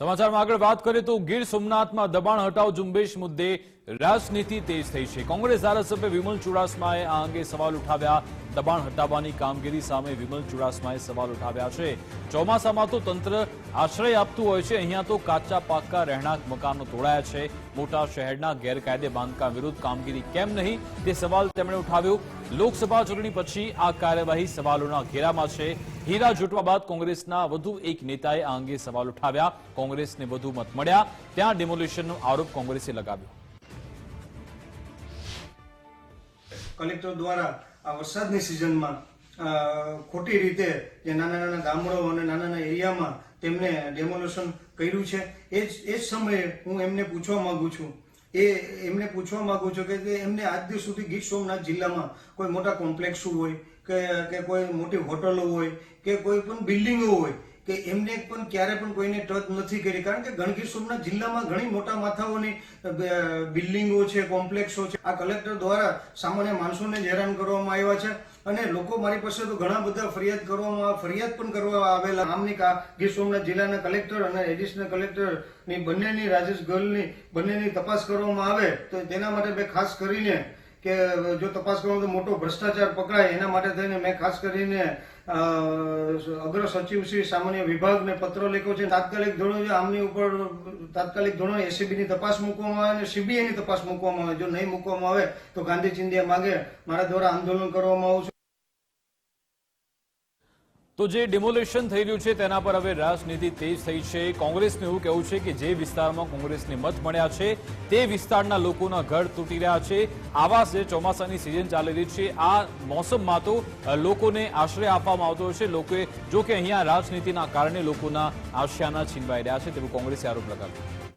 સમાચારમાં આગળ વાત કરીએ તો ગીર સોમનાથમાં દબાણ હટાવ ઝુંબેશ મુદ્દે રાજનીતિ તેજ થઈ છે. કોંગ્રેસ ધારાસભ્ય વિમલ ચુડાસમાએ આ અંગે સવાલ ઉઠાવ્યા. દબાણ હટાવવાની કામગીરી સામે વિમલ ચુડાસમાએ સવાલ ઉઠાવ્યા છે. ચોમાસામાં તો તંત્ર આશ્રય આપતું હોય છે. અહીંયા તો કાચા પાક્કા રહેણાંક મકાનો તોડાયા છે. મોટા શહેરના ગેરકાયદે બાંધકામ વિરુદ્ધ કામગીરી કેમ નહીં? તે સવાલ તેમણે ઉઠાવ્યો. લોકસભા ચૂંટણી પછી આ કાર્યવાહી સવાલોના ઘેરામાં છે. હીરા જૂટવા બાદ કોંગ્રેસના વધુ એક નેતાએ આ અંગે સવાલ ઉઠાવ્યા. કોંગ્રેસને વધુ મત મળ્યા. ત્યાં ડેમોલિશનનો આરોપ કોંગ્રેસે લગાવ્યો. કલેક્ટર દ્વારા આ વરસાદની સિઝનમાં ખોટી રીતે જે નાના નાના ગામડો અને નાના નાના એરિયામાં તેમને ડેમોલેશન કર્યું છે. એ જ એ જ સમયે હું એમને પૂછવા માંગુ છું એ એમને પૂછવા માગું છું કે એમને આજ દિવસ સુધી ગીર સોમનાથ જિલ્લામાં કોઈ મોટા કોમ્પ્લેક્સો હોય, કે કે કોઈ મોટી હોટલો હોય, કે કોઈ પણ બિલ્ડિંગો હોય કે એમને પણ ક્યારે પણ કોઈને ટચ નથી કરી. કારણ કે ગણગીર સોમનાથ જિલ્લામાં ઘણી મોટા માથાઓની બિલ્ડિંગો છે, કોમ્પ્લેક્સો છે. આ કલેક્ટર દ્વારા સામાન્ય માણસોને હેરાન કરવામાં આવ્યા છે અને લોકો મારી પાસે તો ઘણા બધા ફરિયાદ કરવામાં, ફરિયાદ પણ કરવા આવેલા. આમની ગીર સોમનાથ જિલ્લાના કલેક્ટર અને એડિશનલ કલેક્ટરની બંનેની, રાજેશ ગર્લની બંનેની તપાસ કરવામાં આવે તો તેના માટે મેં ખાસ કરીને કે જો તપાસ કરવામાં તો મોટો ભ્રષ્ટાચાર પકડાય. એના માટે થઈને મેં ખાસ કરીને અગ્ર સચિવ શ્રી સામાન્ય વિભાગને પત્ર લખ્યો છે. તાત્કાલિક ધોરણે આમની ઉપર, તાત્કાલિક ધોરણે એસીબી ની તપાસ મૂકવામાં આવે અને સીબીઆઈ ની તપાસ મૂકવામાં આવે. જો નહીં મૂકવામાં આવે, તો ગાંધી ચિંધિયા માગે. મારા દ્વારા આંદોલન કરવામાં આવશે. તો જે ડિમોલેશન થઈ રહ્યું છે તેના પર હવે રાજનીતિ તેજ થઈ છે. કોંગ્રેસનું એવું કહેવું છે કે જે વિસ્તારમાં કોંગ્રેસને મત મળ્યા છે, તે વિસ્તારના લોકોના ઘર તૂટી રહ્યા છે. આવાસ જે ચોમાસાની સિઝન ચાલી રહી છે, આ મોસમમાં તો લોકોને આશ્રય આપવામાં આવતો છે લોકોએ, જો કે અહીંયા રાજનીતિના કારણે લોકોના આશિયાના છીનવાઈ રહ્યા છે તેવું કોંગ્રેસે આરોપ લગાવ્યો.